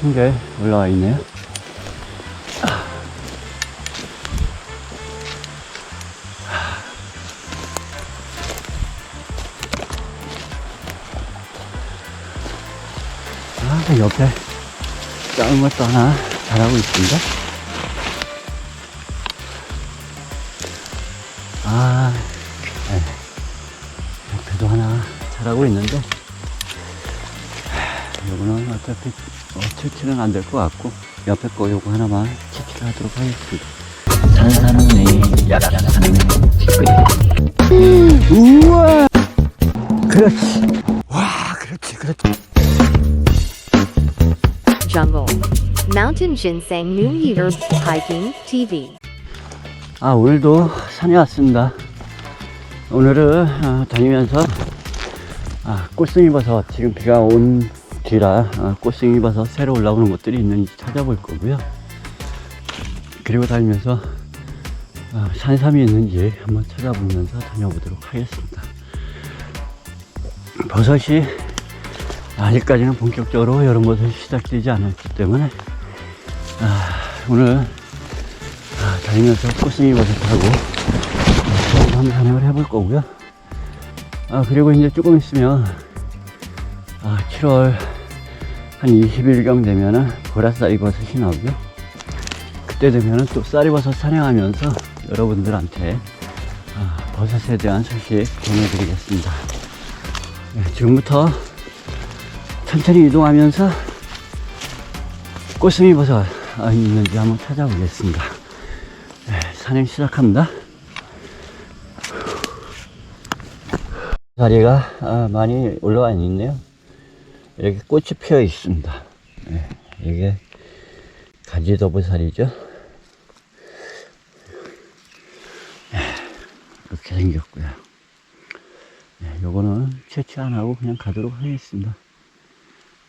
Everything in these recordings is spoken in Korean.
한개 올라와 있네요. 아, 그 옆에 작은 것도 하나 자라고 있습니다. 아, 네. 옆에도 하나 자라고 있는데, 어차피 어, 채취는 안될 것 같고, 옆에 거 요거 하나만 채취를 하도록 하겠습니다. 산사는네, 약산사는네, 우와! 그렇지. 와, 그렇지, 그렇지. Jungle. Mountain Ginseng New Year Hiking TV. 아, 오늘도 산에 왔습니다. 오늘은 아, 다니면서 아, 꽃송이 버섯 지금 비가 온 뒤라 아, 꽃송이 버섯 새로 올라오는 것들이 있는지 찾아볼 거고요. 그리고 다니면서 아, 산삼이 있는지 한번 찾아보면서 다녀보도록 하겠습니다. 버섯이 아직까지는 본격적으로 여름 버섯이 시작되지 않았기 때문에 아, 오늘 아, 다니면서 꽃송이 버섯하고 한번 산행을 해볼 거고요. 아, 그리고 이제 조금 있으면 아, 7월 한 20일경 되면은 보라쌀이 버섯 이 나오고요. 그때 되면은 또 쌀이버섯 산행하면서 여러분들한테 아, 버섯에 대한 소식 전해드리겠습니다. 네, 지금부터 천천히 이동하면서 꽃송이 버섯 아, 있는지 한번 찾아보겠습니다. 네, 산행 시작합니다. 다리가 아, 많이 올라와 있네요. 이렇게 꽃이 피어 있습니다. 네, 이게 가지더부살이죠. 네, 이렇게 생겼고요. 네, 요거는 채취 안 하고 그냥 가도록 하겠습니다.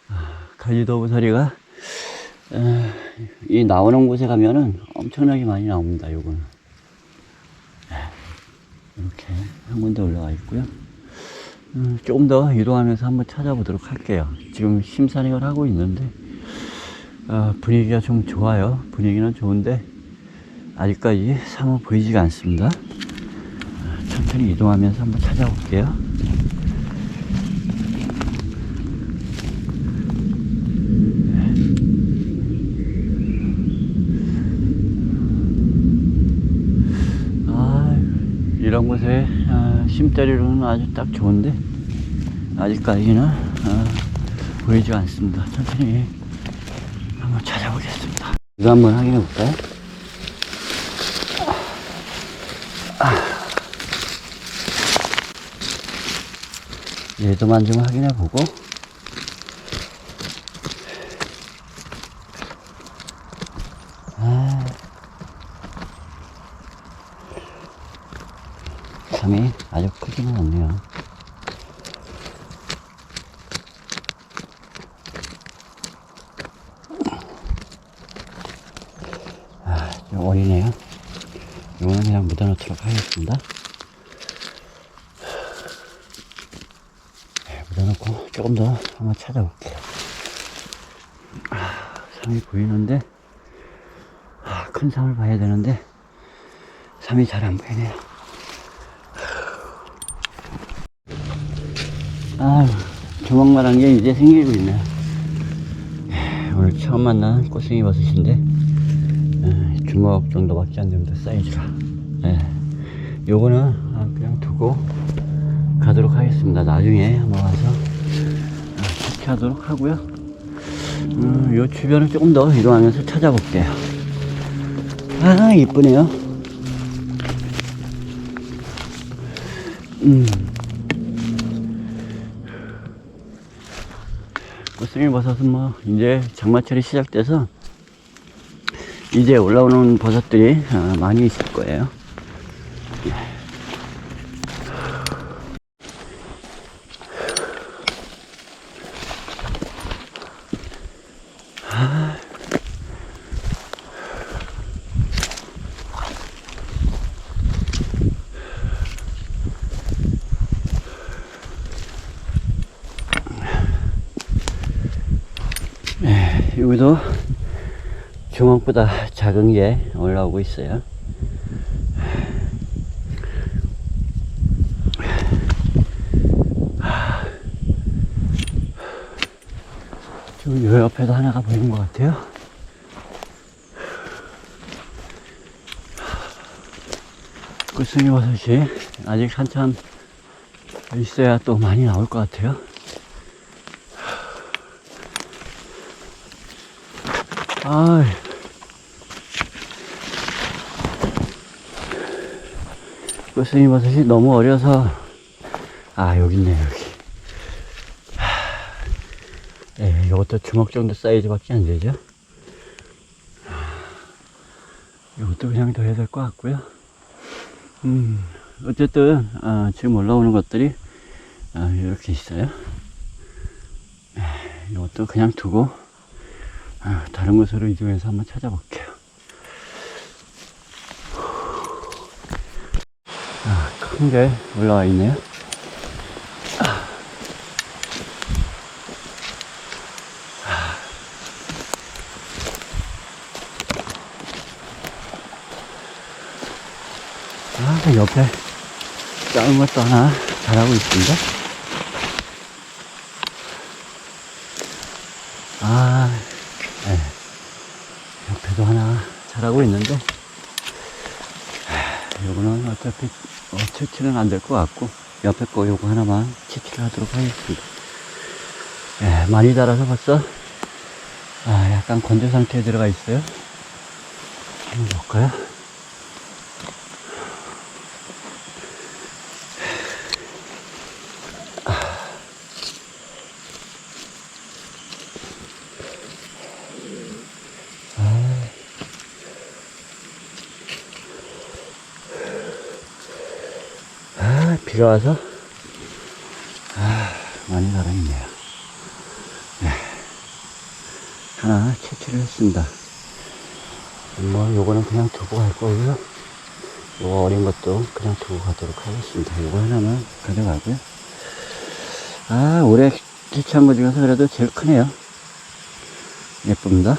아, 가지더부살이가 어, 이 나오는 곳에 가면은 엄청나게 많이 나옵니다. 요거는 네, 이렇게 한 군데 올라와 있고요. 음, 조금 더 이동하면서 한번 찾아보도록 할게요. 지금 심산행을 하고 있는데 어, 분위기가 좀 좋아요. 분위기는 좋은데 아직까지 상어 보이지가 않습니다. 어, 천천히 이동하면서 한번 찾아볼게요. 아, 이런 곳에 아, 심때리로는 아주 딱 좋은데 아직까지는 아, 보이지 않습니다. 천천히 한번 찾아보겠습니다. 이거 한번 확인해 볼까요? 얘도만 좀 확인해 보고 아, 감이 아주 크지는 않네요. 아, 좀 어리네요. 이거는 그냥 묻어놓도록 하겠습니다. 네, 묻어놓고 조금 더 한번 찾아볼게요. 아, 상이 보이는데, 아, 큰 상을 봐야 되는데, 상이 잘 안 보이네요. 아유, 조망만한 게 이제 생기고 있네요. 예, 오늘 처음 만난 꽃송이 버섯인데, 예, 주먹 정도밖에 안 됩니다, 사이즈가. 예, 요거는 아, 그냥 두고 가도록 하겠습니다. 나중에 한번 와서 아, 채취하도록 하고요. 음, 요 주변을 조금 더 이동하면서 찾아볼게요. 아, 이쁘네요. 음. 꽃송이 버섯은 뭐 이제 장마철이 시작돼서 이제 올라오는 버섯들이 어, 많이 있을 거예요. 네, 여기도 주먹보다 작은 게 올라오고 있어요. 지금 요 옆에도 하나가 보이는 것 같아요. 끝승이 버섯이 아직 한참 있어야 또 많이 나올 것 같아요. 아, 끝승이 버섯이 너무 어려서 아 여기 있네 여기. 예, 이것도 주먹 정도 사이즈밖에 안 되죠. 이것도 그냥 더 해야 될 것 같고요. 음, 어쨌든 아, 지금 올라오는 것들이 아, 이렇게 있어요. 예, 이것도 그냥 두고 아, 다른 곳으로 이동해서 한번 찾아볼게요. 큰 게 올라와 있네요. 아, 그 옆에 작은 것도 하나 자라고 있습니다. 아, 네. 옆에도 하나 자라고 있는데, 아, 요거는 어차피 어, 채취는 안 될 것 같고, 옆에 거 요거 하나만 채취를 하도록 하겠습니다. 예, 많이 자라서 벌써, 아, 약간 건조 상태에 들어가 있어요. 한번 볼까요? 비가 와서, 아, 많이 살아있네요. 네. 하나 채취를 했습니다. 뭐, 요거는 그냥 두고 갈 거고요. 요거 어린 것도 그냥 두고 가도록 하겠습니다. 요거 하나만 가져가고요. 아, 올해 채취한 것 중에서 그래도 제일 크네요. 예쁩니다.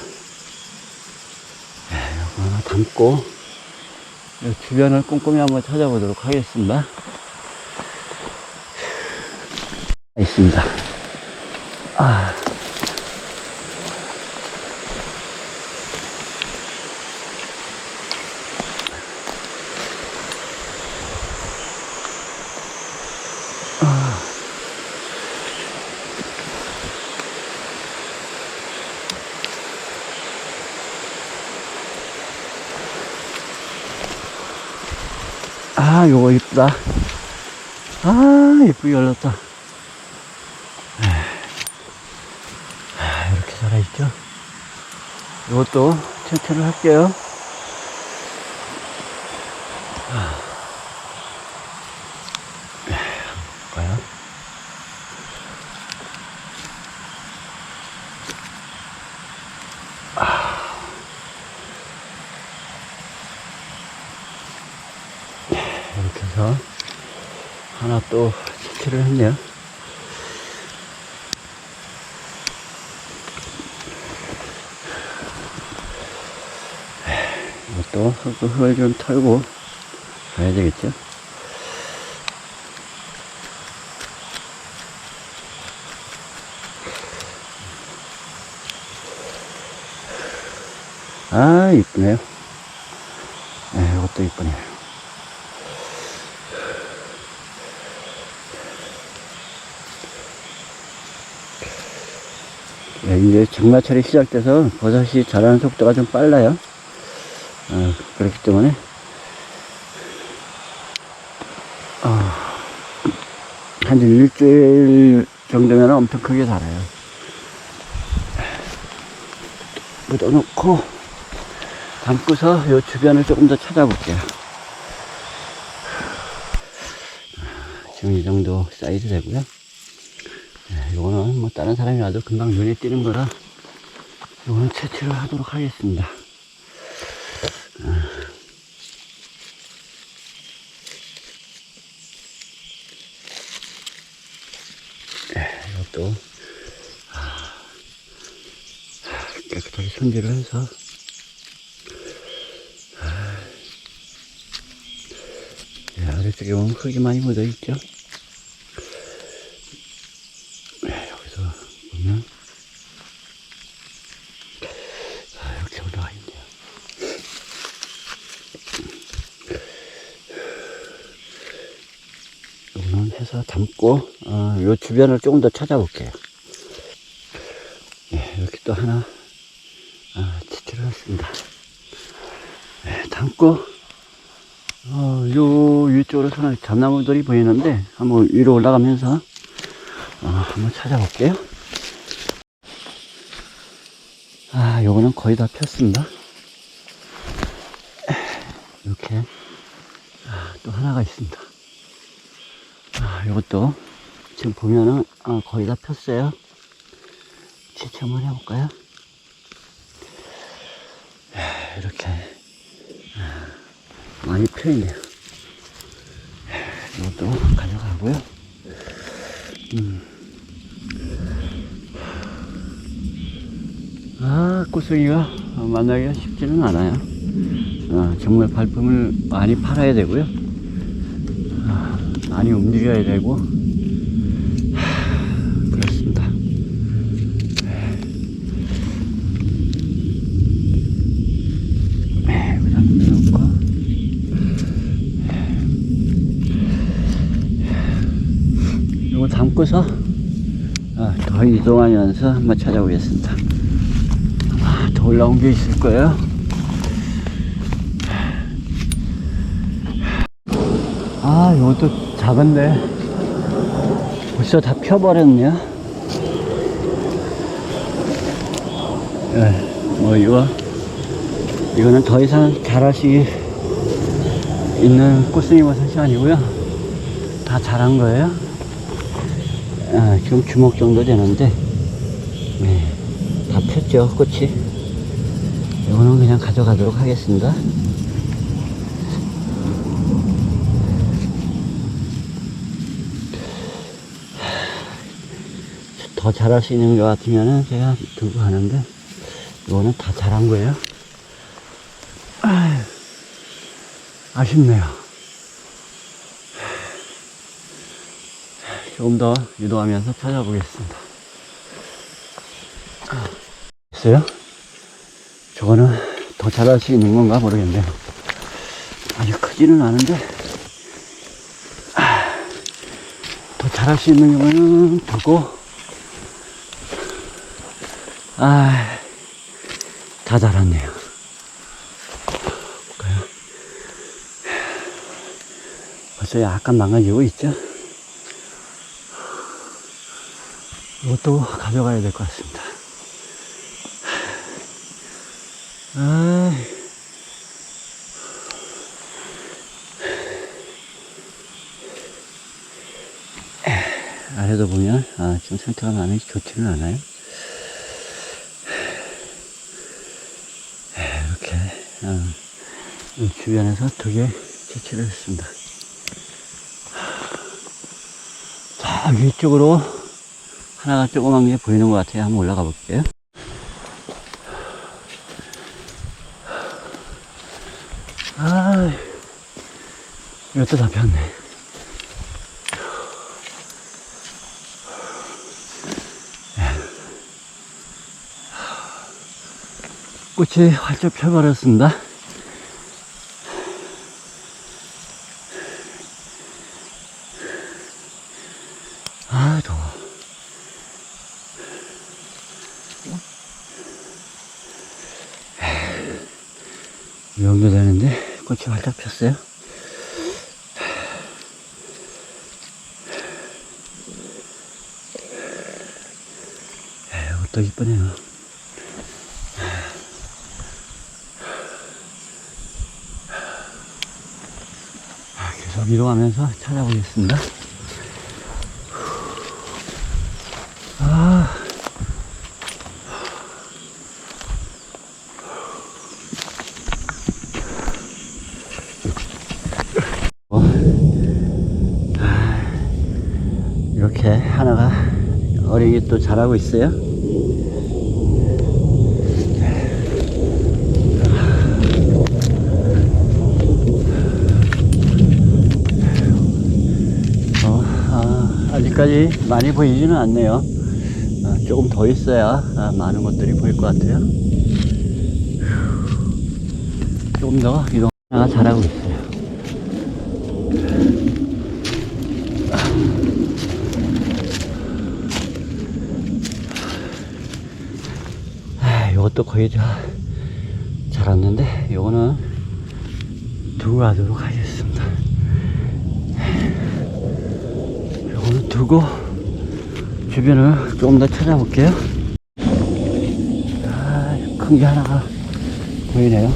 네, 요거 하나 담고, 요 주변을 꼼꼼히 한번 찾아보도록 하겠습니다. 있습니다. 아. 아, 요거 이쁘다. 아, 이쁘게 열렸다. 아, 이렇게 살아있죠? 이것도 채취를 할게요. 볼까요? 아. 네, 이렇게 해서 하나 또 채취를 했네요. 이것도 흙- 흙을 좀 털고 가야 되겠죠? 아, 이쁘네요. 네, 이것도 이쁘네요. 네, 이제 장마철이 시작돼서 버섯이 자라는 속도가 좀 빨라요. 어, 그렇기 때문에 어, 한 일주일 정도면 엄청 크게 자라요. 묻어놓고 담고서 이 주변을 조금 더 찾아볼게요. 지금 이 정도 사이즈 되고요. 네, 이거는 뭐 다른 사람이 와도 금방 눈에 띄는 거라 이거는 채취를 하도록 하겠습니다. 이것도 아, 손질을 해서 아, 예, 아래쪽에 보면 흙이 많이 묻어 있죠. 예, 여기서 보면 아, 이렇게 올라와 있네요. 이거는 해서 담고 어, 요 주변을 조금 더 찾아볼게요. 예, 이렇게 또 하나 했습니다. 예, 담고 어, 요 위쪽으로서는 잡나무들이 보이는데 한번 위로 올라가면서 어, 한번 찾아볼게요. 아, 요거는 거의 다 폈습니다. 이렇게 아, 또 하나가 있습니다. 아, 요것도 지금 보면은 아, 거의 다 폈어요. 한번 해볼까요? 아, 이렇게 아, 많이 펴있네요. 이것도 가져가고요. 음. 아, 꽃송이가 만나기가 쉽지는 않아요. 아, 정말 발품을 많이 팔아야 되고요. 아, 많이 움직여야 되고, 하, 그렇습니다. 네, 그 다음에 넣고, 아, 더 이동하면서 한번 찾아보겠습니다. 아, 더 올라온 게 있을 거예요. 아, 이것도 작은데 벌써 다 펴버렸네요. 예, 뭐 이거 이거는 더 이상 자랄 수 있는 꽃송이 버섯이 아니고요. 다 자란 거예요. 아, 지금 주먹 정도 되는데, 네, 다 폈죠, 꽃이. 이거는 그냥 가져가도록 하겠습니다. 더 자랄 수 있는 것 같으면은 제가 들고 가는데, 이거는 다 자란 거예요. 아쉽네요. 조금 더 유도하면서 찾아보겠습니다. 아, 있어요? 저거는 더 자랄 수 있는 건가 모르겠네요. 아주 크지는 않은데, 아, 더 자랄 수 있는 거는 두고, 아, 다 자랐네요. 볼까요? 벌써 약간 망가지고 있죠? 이것도 가져가야 될 것 같습니다. 아, 아래도 보면 아, 지금 상태가 많이 좋지는 않아요. 이렇게 어, 이 주변에서 두 개 채취를 했습니다. 자 위쪽으로 하나가 조그만 게 보이는 것 같아요. 한번 올라가 볼게요. 아, 이것도 다 폈네. 꽃이 활짝 펴버렸습니다. 이 정도 되는데 꽃이 활짝 폈어요. 이것도 이쁘네요. 아, 계속 이동하면서 찾아보겠습니다. 하나가 어린이 또 자라고 있어요. 어, 아, 아직까지 많이 보이지는 않네요. 아, 조금 더 있어야 아, 많은 것들이 보일 것 같아요. 조금 더 이동 하나가 자라고 있어요. 다 자랐는데 이거는 두고 가도록 하겠습니다. 이거는 두고 주변을 조금 더 찾아볼게요. 아, 큰 게 하나가 보이네요.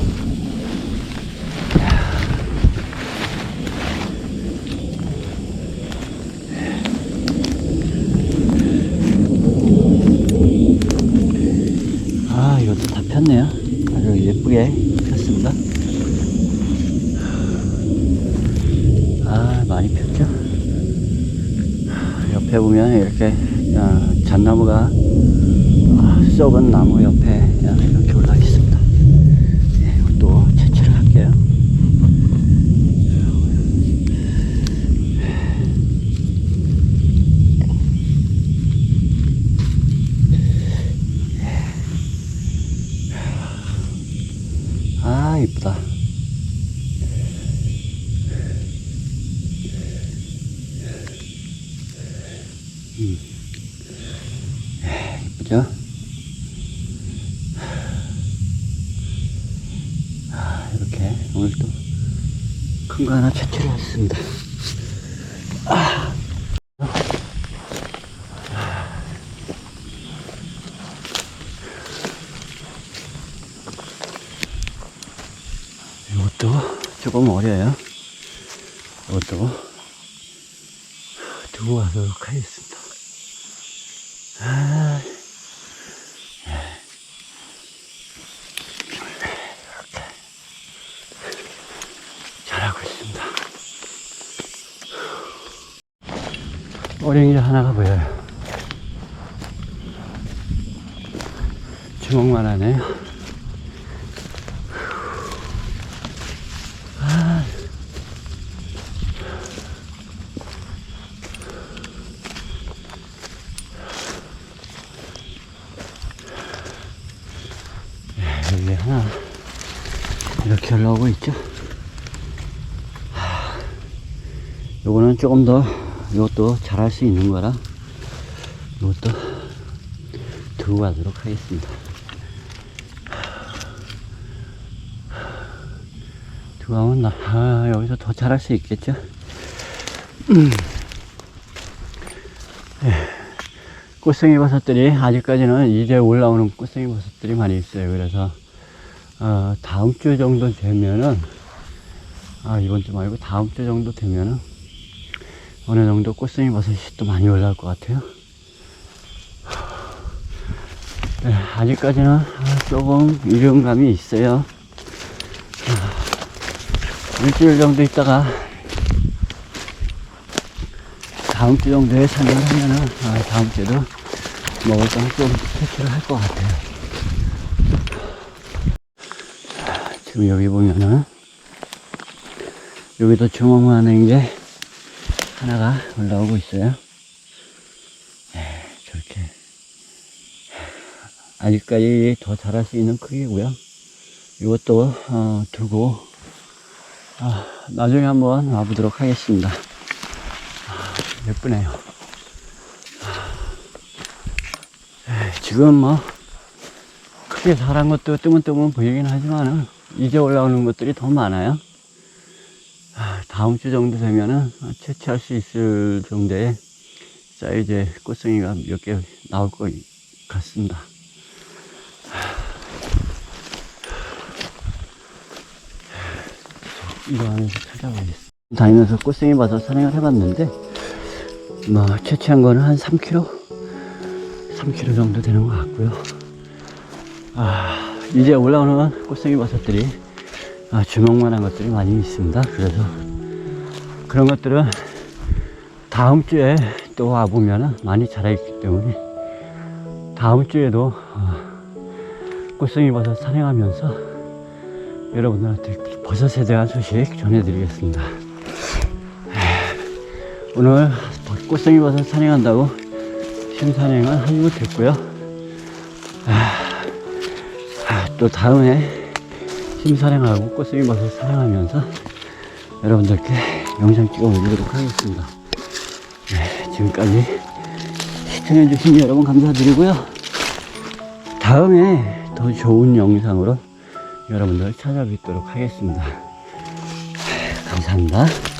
아, 이것도 다 폈네요. 아주 예쁘게 폈습니다. 아, 많이 폈죠? 옆에 보면 이렇게 아, 잣나무가 아, 썩은 나무 옆에 아, 이렇게 올라 있습니다. 예, 이것도 채취를 할게요. 아, 이쁘다. 이쁘죠? 아, 이렇게 오늘 또 큰 거 하나 채취를 했습니다. 이것도 조금 어려요. 이것도 두고 가도록 하겠습니다. 아, 이렇게 잘하고 있습니다. 오랭이 하나가 보여요. 주먹만 하네요. 여기 하나 이렇게 올라오고 있죠. 하, 요거는 조금 더 이것도 잘 할 수 있는 거라 이것도 두고 가도록 하겠습니다. 두고 가면 나, 아, 여기서 더 잘할 수 있겠죠. 음. 꽃송이 버섯들이 아직까지는 이제 올라오는 꽃송이 버섯들이 많이 있어요. 그래서 어, 다음 주 정도 되면은 아 이번 주 말고 다음 주 정도 되면은 어느 정도 꽃송이 버섯이 또 많이 올라올 것 같아요. 네, 아직까지는 아, 조금 이른감이 있어요. 아, 일주일 정도 있다가 다음 주 정도에 산을 하면은 아, 다음 주에도 먹을 거는 좀 채취를 할 것 같아요. 지금 여기 보면은 여기도 주먹만 하는 게 하나가 올라오고 있어요. 네, 저렇게 아직까지 더 자랄 수 있는 크기고요. 이것도 어, 두고 아, 나중에 한번 와보도록 하겠습니다. 예쁘네요. 에이, 지금 뭐 크게 자란 것도 뜨문뜨문 보이긴 하지만은 이제 올라오는 것들이 더 많아요. 아, 다음 주 정도 되면은 채취할 수 있을 정도의 사이즈의 꽃송이가 몇 개 나올 것 같습니다. 이거 안에서 찾아보겠습니다. 다니면서 꽃송이 봐서 산행을 해봤는데 뭐 채취한 거는 한 3kg 3kg 정도 되는 것 같고요 아 이제 올라오는 꽃송이 버섯들이 아, 주먹만한 것들이 많이 있습니다 그래서 그런 것들은 다음 주에 또 와보면 많이 자라있기 때문에 다음 주에도 어, 꽃송이 버섯 산행하면서 여러분들한테 버섯에 대한 소식 전해드리겠습니다 오늘 꽃송이 버섯 산행한다고 심산행은 하지 못했고요. 또 다음에 심산행하고 꽃송이 버섯 산행하면서 여러분들께 영상 찍어 올리도록 하겠습니다. 네, 지금까지 시청해주신 여러분 감사드리고요. 다음에 더 좋은 영상으로 여러분들 찾아뵙도록 하겠습니다. 감사합니다.